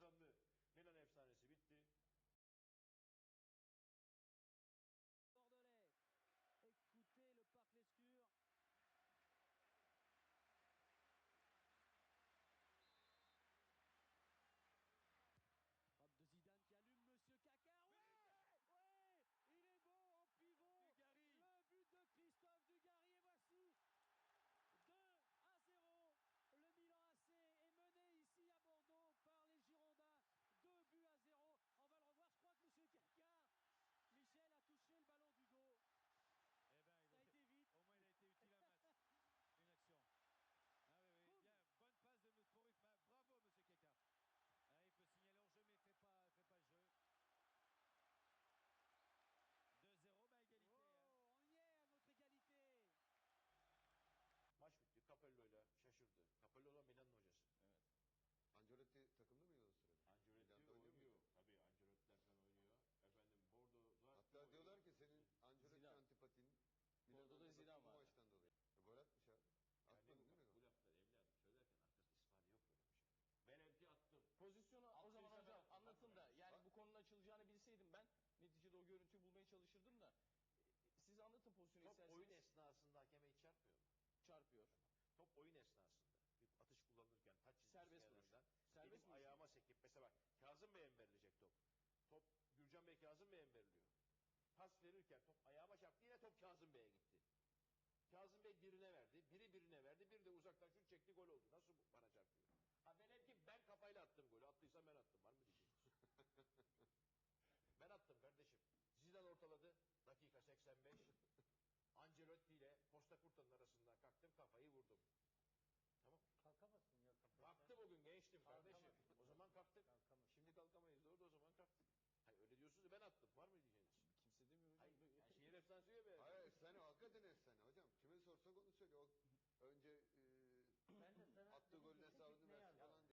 kazandı. çalışırdım da e, siz anlatın pozisyonu Top isterseniz. oyun esnasında hakeme hiç çarpmıyor mu? Çarpıyor. Top oyun esnasında. Bir atış kullanılırken taç çizgisi Serbest vuruş. Serbest vuruş. ayağıma sekip mesela bak Kazım Bey'e mi verilecek top? Top Gürcan Bey Kazım Bey'e mi veriliyor? Pas verirken top ayağıma çarptı yine top Kazım Bey'e gitti. Kazım Bey birine verdi, biri birine verdi, bir de uzaktan şut çekti gol oldu. Nasıl bana çarpıyor? dakika 85. Ancelotti ile Costa Kurta'nın arasında kalktım kafayı vurdum. Tamam. Kalkamazsın ya. Kalktım o gün gençtim kardeşim. O zaman kalktık. Kalkamazsın. Şimdi kalkamayız doğru o zaman kalktık. Hayır öyle diyorsunuz ben attım. Var mı diyeceğiniz? Kimse demiyor hocam. Hayır, yani şehir efsanesi ya be. Hayır efsane hakikaten efsane hocam. Kime sorsak onu söylüyor. O önce e, Ben de sana attığı dedim golün ki, hesabını ne.